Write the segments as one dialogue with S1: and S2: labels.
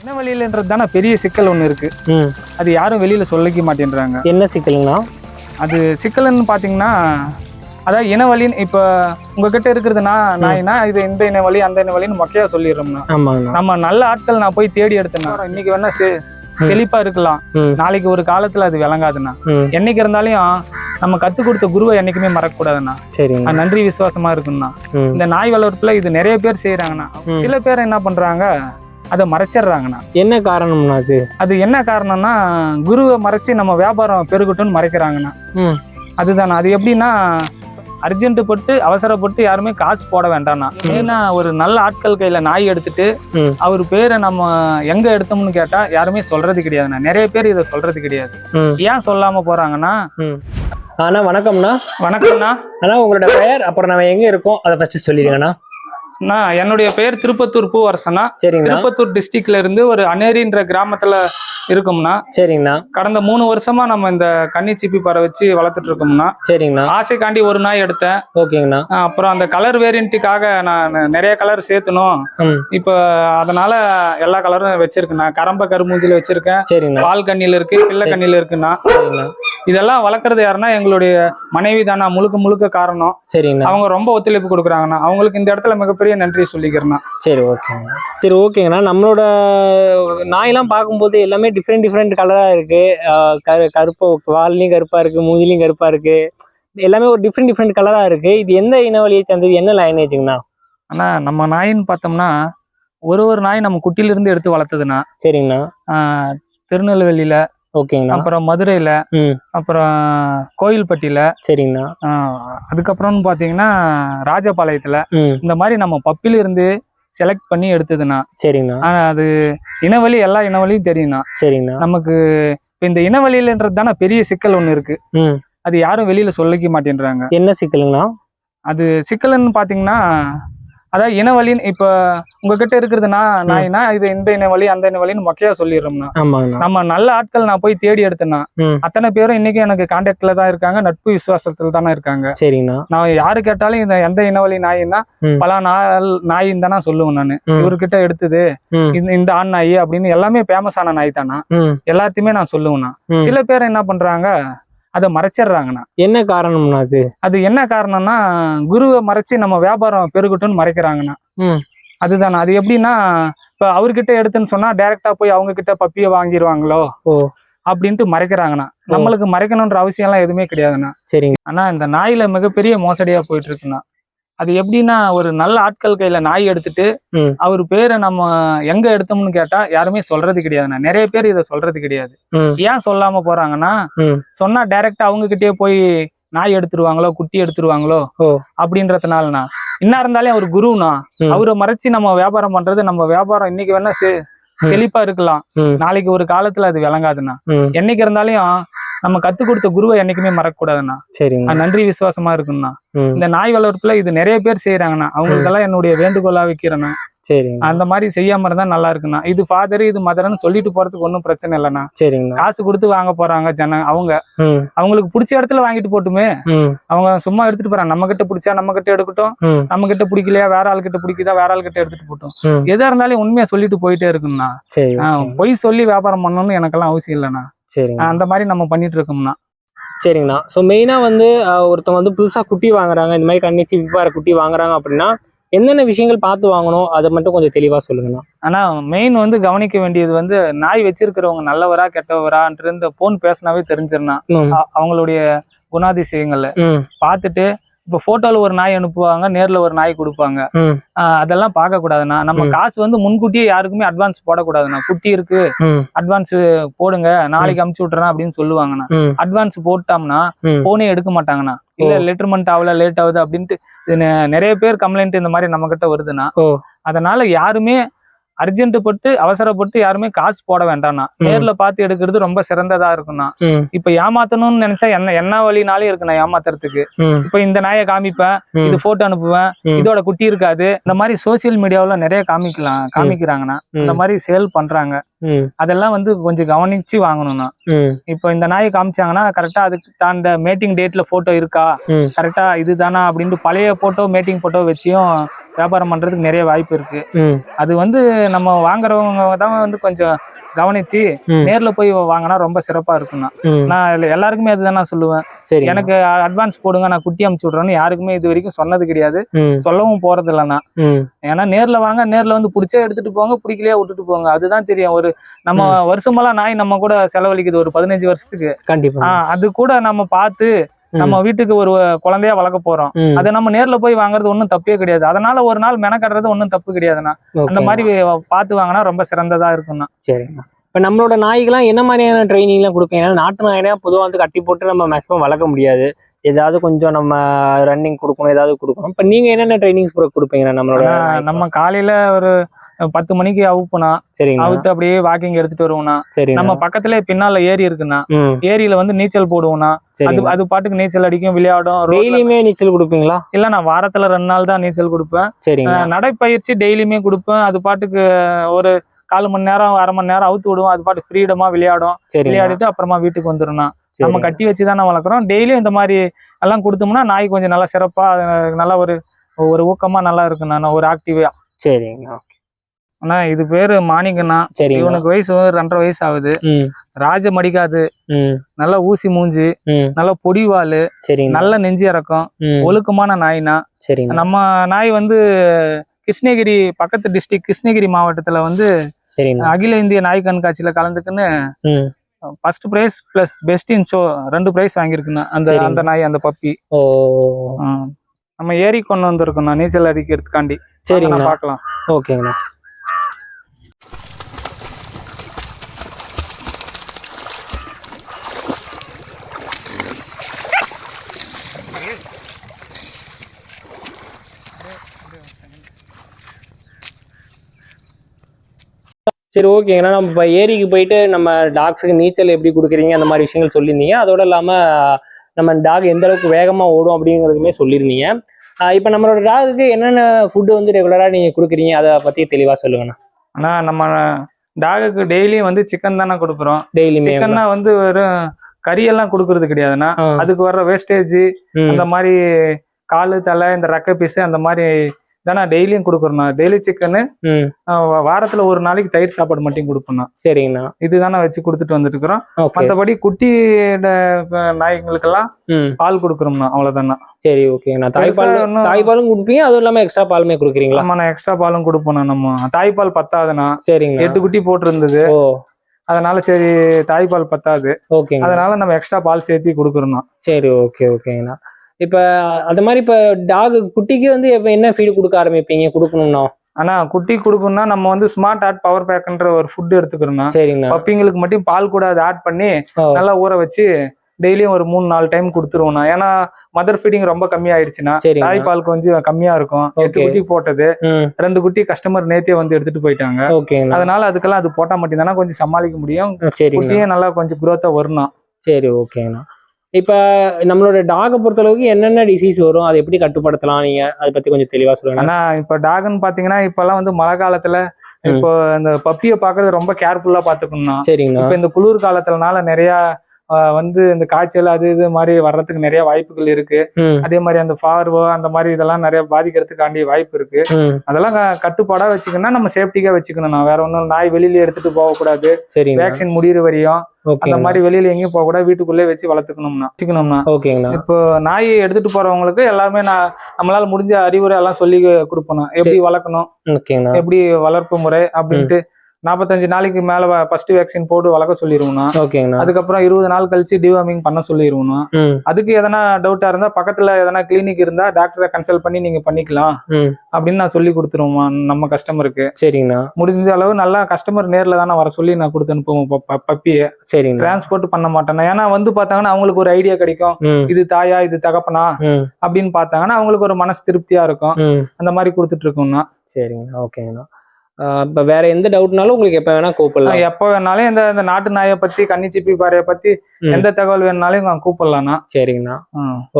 S1: இனவழியிலன்றது தானே பெரிய சிக்கல் ஒன்று இருக்கு.
S2: ம்.
S1: அது யாரும் வெளியில சொல்லிக்க மாட்டேன்றாங்க.
S2: என்ன சிக்கலுங்கண்ணா
S1: அது சிக்கல்னு பார்த்தீங்கன்னா அதாவது இனவழின்னு இப்போ உங்ககிட்ட இருக்கிறதுனா நாய்னா இது இந்த இனவழி அந்த இனவழின்னு மொக்கையா சொல்லிடுறோம்னா நம்ம நல்ல ஆட்கள் நான் போய் தேடி எடுத்தேன்னா இன்னைக்கு வேணா செ- செழிப்பா இருக்கலாம். நாளைக்கு ஒரு காலத்துல அது விளங்காதுண்ணா. என்னைக்கு இருந்தாலும் நம்ம கத்து கொடுத்த குருவை என்னைக்குமே மறக்கக்கூடாதுண்ணா.
S2: சரிங்க
S1: அது நன்றி விசுவாசமா இருக்குண்ணா இந்த நாய் வளர்ப்புல இது நிறைய பேர் செய்யறாங்கண்ணா. சில பேர் என்ன பண்றாங்க அதை மறைச்சிடுறாங்கண்ணா.
S2: என்ன காரணம்ண்ணா அது?
S1: அது என்ன காரணம்னா குருவை மறைச்சு நம்ம வியாபாரம் பெருகட்டும்னு மறைக்கிறாங்கண்ணா. அதுதானே அது எப்படின்னா அர்ஜென்ட் பட்டு அவசரப்பட்டு யாருமே காசு போட வேண்டாம்ண்ணா ஏன்னா ஒரு நல்ல ஆட்கள் கையில நாய் எடுத்துட்டு அவர் பேரை நம்ம எங்க எடுத்தோம்னு கேட்டா யாருமே சொல்றது கிடையாதுண்ணா. நிறைய பேர் இதை சொல்றது கிடையாது. ஏன் சொல்லாம போறாங்கன்னா
S2: அண்ணா வணக்கம்ண்ணா.
S1: வணக்கம்ண்ணா.
S2: அண்ணா உங்களோட பெயர் அப்புறம் நம்ம எங்க இருக்கோம் அதை ஃபர்ஸ்ட் சொல்லிடுங்கண்ணா.
S1: நான் என்னுடைய பெயர் திருப்பத்தூர் பூவரசனா திருப்பத்தூர் டிஸ்ட்ரிக்ட்ல இருந்து ஒரு அனேரின்ற கிராமத்துல இருக்கோம்னா
S2: சரிங்கண்ணா.
S1: கடந்த மூணு வருஷமா நம்ம இந்த கன்னி சிப்பி பறை வச்சு வளர்த்துட்டு இருக்கோம்னா
S2: சரிங்கண்ணா.
S1: ஆசைக்காண்டி ஒரு நாய் எடுத்தேன்.
S2: ஓகேங்கண்ணா.
S1: அப்புறம் அந்த கலர் வேரியண்ட்டுக்காக நான் நிறைய கலர் சேர்த்தணும் இப்போ அதனால எல்லா கலரும் வச்சிருக்கேன் நான் கரம்ப கருமூஞ்சில வச்சிருக்கேன். பால் கண்ணில இருக்கு பிள்ளை கண்ணில இருக்குண்ணா. இதெல்லாம் வளர்க்குறது யாருன்னா எங்களுடைய மனைவி தானா முழுக்க முழுக்க காரணம்.
S2: சரிங்கண்ணா.
S1: அவங்க ரொம்ப ஒத்துழைப்பு கொடுக்குறாங்கண்ணா. அவங்களுக்கு இந்த இடத்துல மிகப்பெரிய நன்றி சொல்லிக்கிறேண்ணா.
S2: சரி ஓகேங்கண்ணா சரி ஓகேங்கண்ணா நம்மளோட நாயெல்லாம் பார்க்கும்போது எல்லாமே டிஃப்ரெண்ட் டிஃப்ரெண்ட் கலராக இருக்கு. ஆஹ் கரு கருப்பு வால்லையும் கருப்பாக இருக்கு மூஞ்சிலையும் கருப்பாக இருக்கு. எல்லாமே ஒரு டிஃப்ரெண்ட் டிஃப்ரெண்ட் கலராக இருக்கு. இது எந்த இனவழியை சேர்ந்தது? என்ன லைனேஜுங்கண்ணா
S1: ஆனா நம்ம நாயின்னு பார்த்தோம்னா ஒரு ஒரு நாய் நம்ம குட்டில இருந்து எடுத்து வளர்த்ததுண்ணா.
S2: சரிங்கண்ணா.
S1: திருநெல்வேலியில
S2: ஓகேங்கண்ணா
S1: அப்புறம் மதுரையில அப்புறம் கோயில்பட்டியில
S2: சரிங்கண்ணா.
S1: அதுக்கப்புறம்னு பார்த்தீங்கன்னா ராஜபாளையத்துல இந்த மாதிரி நம்ம பப்பில இருந்து செலக்ட் பண்ணி எடுத்ததுண்ணா.
S2: சரிங்கண்ணா.
S1: அது இனவழி எல்லா இனவழியும் தெரியும்ண்ணா.
S2: சரிங்கண்ணா.
S1: நமக்கு இப்ப இந்த இனவழியிலன்றது தானே பெரிய சிக்கல் ஒன்று இருக்கு. அது யாரும் வெளியில சொல்லிக்க மாட்டேன்றாங்க.
S2: என்ன சிக்கலுங்கண்ணா?
S1: அது சிக்கல்னு பாத்தீங்கன்னா அதாவது இனவழின்னு இப்ப உங்ககிட்ட இருக்கிறதுனா நாய்னா இது இந்த இனவழி அந்த இனவழின்னு மொக்கையா சொல்லிடுறோம்னா. நம்ம நல்ல ஆட்கள் நான் போய் தேடி எடுத்தேன்னா அத்தனை பேரும் இன்னைக்கு எனக்கு கான்டாக்ட்ல தான் இருக்காங்க நட்பு விசுவாசத்துல தானே இருக்காங்க.
S2: சரிங்கண்ணா.
S1: நான் யாரு கேட்டாலும் இந்த எந்த இனவழி நாயின்னா. பல நாள் நாயின்னு தானே சொல்லுவேன் நான். இவர்கிட்ட எடுத்தது இந்த ஆண் நாய் அப்படின்னு எல்லாமே ஃபேமஸான நாய் தானா? எல்லாத்தையுமே நான் சொல்லுவேண்ணா
S2: ம்.
S1: சில பேர் என்ன பண்றாங்க அதை மறைச்சிடுறாங்கண்ணா.
S2: என்ன காரணம்ண்ணா அது?
S1: அது என்ன காரணம்னா குருவை மறைச்சு நம்ம வியாபாரம் பெருகட்டும்னு மறைக்கிறாங்கண்ணா. அதுதானே அது எப்படின்னா இப்ப அவர்கிட்ட எடுத்துன்னு சொன்னா டைரக்டா போய் அவங்க கிட்ட பப்பிய வாங்கிடுவாங்களோ
S2: ஓ.
S1: அப்படின்ட்டு மறைக்கிறாங்கண்ணா. நம்மளுக்கு மறைக்கணுன்ற அவசியம் எல்லாம் எதுவுமே கிடையாதுண்ணா.
S2: சரிங்க.
S1: ஆனா இந்த நாயில மிகப்பெரிய மோசடியா போயிட்டு இருக்குண்ணா. அது எப்படின்னா ஒரு நல்ல ஆட்கள் கையில நாய் எடுத்துட்டு அவர் பேரை நம்ம எங்க எடுத்தோம்னு கேட்டா யாருமே சொல்றது கிடையாதுண்ணா. நிறைய பேர் இதை சொல்றது கிடையாது. ஏன் சொல்லாம போறாங்கன்னா சொன்னா டைரக்டா அவங்க கிட்டயே போய் நாய் எடுத்துருவாங்களோ குட்டி எடுத்துருவாங்களோ அப்படின்றதுனாலண்ணா. என்ன இருந்தாலே அவர் குருண்ணா. அவரை மறைச்சு நம்ம வியாபாரம் பண்றது நம்ம வியாபாரம் இன்னைக்கு வேணா செழிப்பா இருக்கலாம். நாளைக்கு ஒரு காலத்துல அது விளங்காதுண்ணா. என்னைக்கு இருந்தாலும் நம்ம கத்து கொடுத்த குருவை என்னைக்குமே மறக்கக்கூடாதுண்ணா.
S2: சரிங்க.
S1: நன்றி விசுவாசமா இருக்குண்ணா. இந்த நாய் வளர்ப்புல இது நிறைய பேர் செய்யறாங்கண்ணா அவங்களுக்கெல்லாம் என்னுடைய வேண்டுகோளா வைக்கிறேண்ணா.
S2: சரிங்க.
S1: அந்த மாதிரி செய்யாம இருந்தா நல்லா இருக்குண்ணா. இது ஃபாதர் இது மதர்னு சொல்லிட்டு போறதுக்கு ஒன்றும் பிரச்சனை இல்லைண்ணா.
S2: சரிங்கண்ணா.
S1: காசு கொடுத்து வாங்க போறாங்க ஜன அவங்க. அவங்களுக்கு பிடிச்ச இடத்துல வாங்கிட்டு போட்டுமே. அவங்க சும்மா எடுத்துட்டு போறாங்க. நம்ம கிட்ட பிடிச்சா நம்ம கிட்ட எடுக்கட்டும். நம்ம கிட்ட பிடிக்கலையா வேற ஆள் கிட்ட பிடிக்குதா வேற ஆள் கிட்ட எடுத்துட்டு போட்டோம். எதா இருந்தாலும் உண்மையா சொல்லிட்டு போயிட்டே இருக்குண்ணா. பொய் சொல்லி வியாபாரம் பண்ணணும்னு எனக்கெல்லாம் அவசியம் இல்லைண்ணா.
S2: சரிங்க.
S1: அந்த மாதிரி நம்ம பண்ணிட்டு இருக்கோம்னா
S2: சரிங்கண்ணா ஸோ மெயினாக வந்து ஒருத்தவங்க வந்து புதுசாக குட்டி வாங்குறாங்க. இந்த மாதிரி கண்ணிச்சி விப்பார குட்டி வாங்குறாங்க அப்படின்னா என்னென்ன விஷயங்கள் பார்த்து வாங்கணும்? அதை மட்டும் கொஞ்சம் தெளிவாக சொல்லுங்கண்ணா.
S1: ஆனா மெயின் வந்து கவனிக்க வேண்டியது வந்து நாய் வச்சிருக்கிறவங்க நல்லவரா கெட்டவரான்ட்டு இந்த போன் பேசினாவே தெரிஞ்சிருந்தா
S2: ம்.
S1: அவங்களுடைய குணாதிசயங்கள்ல. பார்த்துட்டு இப்போ போட்டோல ஒரு நாய் அனுப்புவாங்க நேர்ல ஒரு நாய் கொடுப்பாங்க. அதெல்லாம் பார்க்க கூடாதுண்ணா. நம்ம. காசு வந்து முன்கூட்டியே யாருக்குமே அட்வான்ஸ் போடக்கூடாதுண்ணா. குட்டி இருக்கு அட்வான்ஸ் போடுங்க நாளைக்கு அமுச்சு விட்டுறேன் அப்படின்னு சொல்லுவாங்கண்ணா. அட்வான்ஸ் போட்டோம்னா போனே எடுக்க மாட்டாங்கண்ணா. இல்ல. லெட்டர்மெண்ட் ஆகல லேட் ஆகுது அப்படின்ட்டு நிறைய பேர் கம்ப்ளைண்ட் இந்த மாதிரி நம்ம கிட்ட வருதுண்ணா அதனால யாருமே அர்ஜென்ட் பட்டு அவசரப்பட்டு யாருமே காசு போட வேண்டாம்ண்ணா
S2: ம்.
S1: நேர்ல பார்த்து எடுக்கிறது ரொம்ப சிறந்ததா இருக்குண்ணா
S2: ம்.
S1: இப்ப ஏமாத்தணும்னு நினைச்சா என்ன என்ன வழினாலும் இருக்குண்ணா ஏமாத்துறதுக்கு.
S2: ம்.
S1: இப்ப இந்த நாயை காமிப்பேன். இது போட்டோ அனுப்புவேன். இதோட குட்டி இருக்காது. இந்த மாதிரி சோசியல் மீடியாவுல நிறைய காமிக்கலாம் காமிக்கிறாங்கண்ணா இந்த மாதிரி சேல் பண்றாங்க. அதெல்லாம் வந்து கொஞ்சம் கவனிச்சு வாங்கணும்ண்ணா
S2: ம்.
S1: இப்போ இந்த நாயை காமிச்சாங்கன்னா கரெக்டா அதுக்கு தாண்ட மேட்டிங் டேட்ல போட்டோ இருக்கா? கரெக்டா இதுதானா? அப்படின்ட்டு பழைய போட்டோ மேட்டிங் போட்டோ வச்சியும் வியாபாரம் பண்றதுக்கு நிறைய வாய்ப்பு இருக்கு. அது வந்து நம்ம வாங்குறவங்க தான் வந்து கொஞ்சம் கவனிச்சு. நேர்ல போய் வாங்கினா ரொம்ப சிறப்பா இருக்கும்ண்ணா
S2: ம்.
S1: நான் எல்லாருக்குமே அதுதான் நான் சொல்லுவேன்.
S2: சரி
S1: எனக்கு அட்வான்ஸ் போடுங்க நான் குட்டி அமுச்சு விட்றேன்னு யாருக்குமே இது வரைக்கும் சொன்னது கிடையாது. சொல்லவும் போறது இல்லைண்ணா ஏன்னா நேர்ல வாங்க நேர்ல வந்து பிடிச்சா எடுத்துட்டு போங்க பிடிக்கலையா விட்டுட்டு போங்க. அதுதான் தெரியும். ஒரு நம்ம வருஷமெல்லாம் நாய் நம்ம கூட செலவழிக்குது ஒரு பதினஞ்சு வருஷத்துக்கு.
S2: கண்டிப்பா.
S1: அது கூட நம்ம பார்த்து. நம்ம வீட்டுக்கு ஒரு குழந்தையா வளர்க்க போறோம். அது நம்ம நேர்ல போய் வாங்குறது ஒன்றும் தப்பே கிடையாது. அதனால ஒரு நாள் மெனக்கட்டுறது ஒன்றும் தப்பு கிடையாதுண்ணா. அந்த மாதிரி பார்த்து வாங்கினா ரொம்ப சிறந்ததா இருக்கும்ண்ணா.
S2: சரிங்கண்ணா. இப்போ நம்மளோட நாய்க்கெல்லாம் என்ன மாதிரியான ட்ரைனிங்லாம் கொடுப்பீங்க ஏன்னா நாட்டு நாயினா பொதுவாக வந்து கட்டி போட்டு நம்ம மேக்ஸிமம் வளர்க்க முடியாது. ஏதாவது கொஞ்சம் நம்ம ரன்னிங் கொடுக்கணும் ஏதாவது கொடுக்கணும். இப்போ நீங்கள் என்னென்ன ட்ரைனிங்ஸ் கொடுப்பீங்க நம்மளோட?
S1: நம்ம காலையில ஒரு பத்து மணிக்கு அவுப்புனா
S2: சரிங்கண்ணா.
S1: அவுத்து அப்படியே வாக்கிங் எடுத்துட்டு வருவோம்னா
S2: சரிங்கண்ணா.
S1: நம்ம பக்கத்துல பின்னால ஏரி இருக்குண்ணா.
S2: ம்.
S1: ஏரியில வந்து நீச்சல் போடுவோம்னா அது அது பாட்டுக்கு நீச்சல் அடிக்கும் விளையாடும்
S2: டெய்லியுமே நீச்சல் கொடுப்பீங்களா?
S1: இல்ல நான் வாரத்துல ரெண்டு நாள் தான் நீச்சல் கொடுப்பேன். அஹ் நடைப்பயிற்சி டெய்லியுமே கொடுப்பேன். அது பாட்டுக்கு ஒரு கால் மணி நேரம் அரை மணி நேரம் அவுத்து விடுவோம். அது பாட்டு ஃப்ரீடமா விளையாடும். விளையாடிட்டு அப்புறமா வீட்டுக்கு வந்துடும் நம்ம கட்டி வச்சு தானே வளர்க்குறோம். டெய்லியும் இந்த மாதிரி எல்லாம் கொடுத்தோம்னா நாய் கொஞ்சம் நல்லா சிறப்பா நல்லா ஒரு ஒரு ஊக்கமா நல்லா இருக்குண்ணா. நான் ஒரு ஆக்டிவா
S2: சரிங்க
S1: ஆனா இது பேரு மாணிக்கண்ணா.
S2: சரிங்க
S1: இவனுக்கு வயசு ரெண்டரை வயசு ஆகுது. ராஜ மடிக்காது. நல்ல ஊசி மூஞ்சி நல்ல பொடிவாலு நல்ல நெஞ்சு இறக்கம் ஒழுக்கமான நாய்னா
S2: சரிங்க
S1: நம்ம நாய் வந்து கிருஷ்ணகிரி பக்கத்து டிஸ்ட்ரிக்ட் கிருஷ்ணகிரி மாவட்டத்துல வந்து அகில இந்திய நாய் கண்காட்சியில கலந்துக்குன்னு first prize plus best in show ரெண்டு பிரைஸ் வாங்கியிருக்குண்ணா. அந்த. அந்த நாய் அந்த பப்பி நம்ம ஏரி கொண்டு வந்திருக்கோம்ண்ணா நீச்சல் அடிக்கிறதுக்காண்டி.
S2: சரிங்கண்ணா.
S1: பார்க்கலாம்.
S2: ஓகேங்கண்ணா. சரி ஓகேங்கண்ணா நம்ம இப்போ ஏரிக்கு போயிட்டு நம்ம டாக்ஸுக்கு நீச்சல் எப்படி கொடுக்குறீங்க அந்த மாதிரி விஷயங்கள் சொல்லியிருந்தீங்க. அதோட இல்லாமல் நம்ம டாக் எந்த அளவுக்கு வேகமாக ஓடும் அப்படிங்கிறதுமே சொல்லியிருந்தீங்க. இப்போ நம்மளோட டாகுக்கு என்னென்ன ஃபுட்டு வந்து ரெகுலராக நீங்கள் கொடுக்குறீங்க அதை பற்றி தெளிவாக சொல்லுங்கண்ணா
S1: ஆனா நம்ம டாகுக்கு டெய்லியும் வந்து சிக்கன் தானே கொடுக்குறோம்.
S2: டெய்லியுமே
S1: சிக்கன்னா வந்து வெறும் கறியெல்லாம் கொடுக்கறது கிடையாதுண்ணா அதுக்கு வர்ற வேஸ்டேஜ் அந்த மாதிரி காலு தலை இந்த ரெக்க பீஸ் அந்த மாதிரி தானே டெய்லியும் கொடுக்குறோம் டெய்லி சிக்கனு வாரத்துல ஒரு நாளைக்கு தயிர் சாப்பாடு மட்டும் கொடுப்போம்
S2: சரிங்கண்ணா.
S1: இதுதானே வச்சு கொடுத்துட்டு வந்துட்டு இருக்கிறோம்
S2: ஓகே.
S1: மற்றபடி குட்டி ட- அஹ் நாய்ங்களுக்கெல்லாம்
S2: ம்.
S1: பால் கொடுக்குறோம்ண்ணா அவ்வளவுதாண்ணா.
S2: சரி ஓகேங்கண்ணா தாய்ப்பால் தாய்ப்பாலும் கொடுப்பீங்க அதுவும் இல்லாமல் எக்ஸ்ட்ரா பாலுமே கொடுக்குறீங்களா?
S1: ஆமா நான் எக்ஸ்ட்ரா பாலும் கொடுப்போம் நம்ம. தாய்ப்பால் பத்தாதுண்ணா.
S2: சரிங்கண்ணா.
S1: எட்டு குட்டி போட்டிருந்தது. அதனால சரி தாய்ப்பால் பத்தாது.
S2: ஓகேங்க
S1: அதனால நம்ம எக்ஸ்ட்ரா பால் சேர்த்து கொடுக்குறோம்ண்ணா.
S2: சரி ஓகே ஓகேங்கண்ணா. இப்போ அது மாதிரி இப்போ டாக் குட்டிக்கு வந்து இப்போ என்ன ஃபீடு கொடுக்க ஆரம்பிப்பீங்க? கொடுக்கணும்னா?
S1: ஆனா குட்டி கொடுக்கணும்னா நம்ம வந்து ஸ்மார்ட் ஆட் பவர் பேக்ன்ற ஒரு ஃபுட் எடுத்துக்கிறோம்னா
S2: சரிங்கண்ணா.
S1: பப்பிங்களுக்கு மட்டும் பால் கூட அதை ஆட் பண்ணி நல்லா ஊற வச்சு டெய்லியும் ஒரு மூணு நாலு டைம் கொடுத்துருவோம்ண்ணா. ஏன்னா மதர் ஃபீடிங் ரொம்ப கம்மியாயிடுச்சுன்னா
S2: சரிங்க
S1: தாய்ப்பால் கொஞ்சம் கம்மியா இருக்கும். எட்டு. குட்டி போட்டது. ரெண்டு குட்டி கஸ்டமர் நேத்தே வந்து எடுத்துட்டு போயிட்டாங்க. அதனால அதுக்கெல்லாம் அது போட்டா மட்டும்தானா கொஞ்சம் சமாளிக்க முடியும். குட்டியும் நல்லா கொஞ்சம் குரோத்தா வரணும்
S2: சரி ஓகேங்கண்ணா. இப்போ நம்மளோட டாகை பொறுத்தளவுக்கு என்னென்ன டிசீஸ் வரும் அதை எப்படி கட்டுப்படுத்தலாம் நீங்க? அதை பத்தி கொஞ்சம் தெளிவா சொல்லுங்க
S1: ஆனா இப்ப டாகன் பாத்தீங்கன்னா இப்பெல்லாம் வந்து மழை காலத்துல. இப்போ இந்த பப்பியை பாக்குறது ரொம்ப கேர்ஃபுல்லா பாத்துக்கணும்னா
S2: சரிங்கண்ணா.
S1: இப்ப இந்த குளிர் காலத்துலனால நிறைய வந்து இந்த காய்ச்சல் அது இது மாதிரி வர்றதுக்கு நிறைய வாய்ப்புகள் இருக்கு. அதே மாதிரி அந்த ஃபார்வோ அந்த மாதிரி இதெல்லாம் நிறைய பாதிக்கிறதுக்காண்டி வாய்ப்பு இருக்கு. அதெல்லாம் கட்டுப்பாடா வச்சுக்கணும்னா நம்ம சேஃப்டிக்கா வச்சுக்கணும். நான் வேற ஒன்றும் நாய் வெளியில எடுத்துட்டு போகக்கூடாது. வேக்சின் முடியிற வரையும் அந்த மாதிரி வெளியில எங்கேயும் போக கூடாது வீட்டுக்குள்ளே வச்சு வளர்த்துக்கணும்னா. வச்சுக்கணும்னா.
S2: ஓகேங்கண்ணா.
S1: இப்போ நாய் எடுத்துட்டு போறவங்களுக்கு எல்லாமே நான் நம்மளால முடிஞ்ச அறிவுரை எல்லாம் சொல்லி கொடுப்போம் எப்படி வளர்க்கணும். எப்படி வளர்ப்பு முறை அப்படின்ட்டு நாற்பத்தஞ்சு நாளைக்கு மேல ஃபர்ஸ்ட் வேக்சின் போட்டு வளர்க்க சொல்லிடுவோம்னா
S2: ஓகேங்கண்ணா.
S1: அதுக்கப்புறம் இருபது நாள் கழிச்சு டிவார்மிங் பண்ண சொல்லிடுவோம்னா அதுக்கு எதனா டவுட்டா இருந்தா பக்கத்துல எதனா கிளினிக் இருந்தா டாக்டரை கன்சல்ட் பண்ணி நீங்க பண்ணிக்கலாம். அப்படின்னு நான் சொல்லி கொடுத்துருவோமா நம்ம கஸ்டமருக்கு
S2: சரிங்கண்ணா.
S1: முடிஞ்ச அளவு நல்லா கஸ்டமர் நேர்ல தானே வர சொல்லி நான் கொடுத்து அனுப்புவோம் பப்பியை.
S2: சரிங்கண்ணா.
S1: டிரான்ஸ்போர்ட் பண்ண மாட்டேன் ஏன்னா வந்து பார்த்தாங்கன்னா அவங்களுக்கு ஒரு ஐடியா கிடைக்கும். இது தாயா இது தகப்பனா அப்படின்னு பார்த்தாங்கன்னா அவங்களுக்கு ஒரு மனசு திருப்தியா இருக்கும். அந்த மாதிரி கொடுத்துட்டு இருக்கோம்னா.
S2: சரிங்கண்ணா ஓகேங்கண்ணா. இப்போ வேற எந்த டவுட்னாலும் உங்களுக்கு எப்போ வேணா கூப்பிடலாம்.
S1: எப்போ வேணாலும் இந்த இந்த நாட்டு நாயை பத்தி கன்னிச்சிப்பி பாறையை பத்தி. எந்த தகவல் வேணாலும் நான் கூப்பிடலாம்ண்ணா.
S2: சரிங்கண்ணா.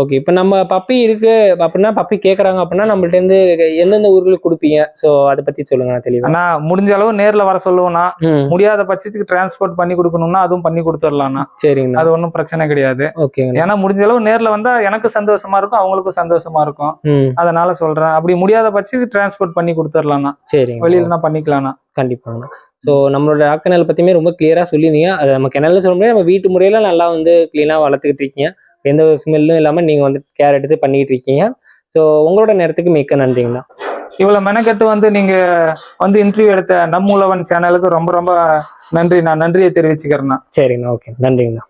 S2: ஓகே இப்போ நம்ம பப்பி இருக்கு. அப்படின்னா பப்பி கேட்குறாங்க அப்படின்னா நம்மள்ட்ட இருந்து எந்தெந்த ஊர்களுக்கு கொடுப்பீங்க? ஸோ அதை பத்தி சொல்லுங்க தெளிவா.
S1: அண்ணா முடிஞ்ச அளவு நேர்ல வர சொல்லுவோம்னா முடியாத பட்சத்துக்கு டிரான்ஸ்போர்ட் பண்ணி கொடுக்கணும்னா அதுவும் பண்ணி கொடுத்துடலாம்ண்ணா.
S2: சரிங்கண்ணா.
S1: அது ஒன்றும் பிரச்சனை கிடையாது.
S2: ஓகேங்கண்ணா.
S1: ஏன்னா முடிஞ்ச அளவு நேர்ல வந்தா எனக்கு சந்தோஷமா இருக்கும் அவங்களுக்கும் சந்தோஷமா இருக்கும். அதனால சொல்றேன். அப்படி முடியாத பட்சத்துக்கு டிரான்ஸ்போர்ட் பண்ணி கொடுத்துடலாம்ண்ணா.
S2: சரிங்க
S1: வெளியிலனா பண்ணிக்கலாம்ண்ணா.
S2: கண்டிப்பாங்கண்ணா. ஸோ நம்மளோட ஆக்கனல் பற்றியுமே ரொம்ப கிளியராக சொல்லியிருந்தீங்க. அது நம்ம கிணல்ல சொல்ல முடியாது. நம்ம வீட்டு முறையில் நல்லா வந்து க்ளீனாக வளர்த்துக்கிட்டு இருக்கீங்க. எந்த ஒரு ஸ்மெல்லும் இல்லாமல் நீங்கள் வந்து கேர் எடுத்து பண்ணிக்கிட்டு இருக்கீங்க. ஸோ உங்களோட நேரத்துக்கு மிக்க நன்றிங்கண்ணா.
S1: இவ்வளவு மெனக்கெட்டு வந்து நீங்க வந்து இன்டர்வியூ எடுத்த நம்முலவன் சேனலுக்கு ரொம்ப ரொம்ப நன்றி. நான் நன்றியை தெரிவிச்சுக்கிறேண்ணா.
S2: சரிங்கண்ணா. ஓகே நன்றிங்கண்ணா.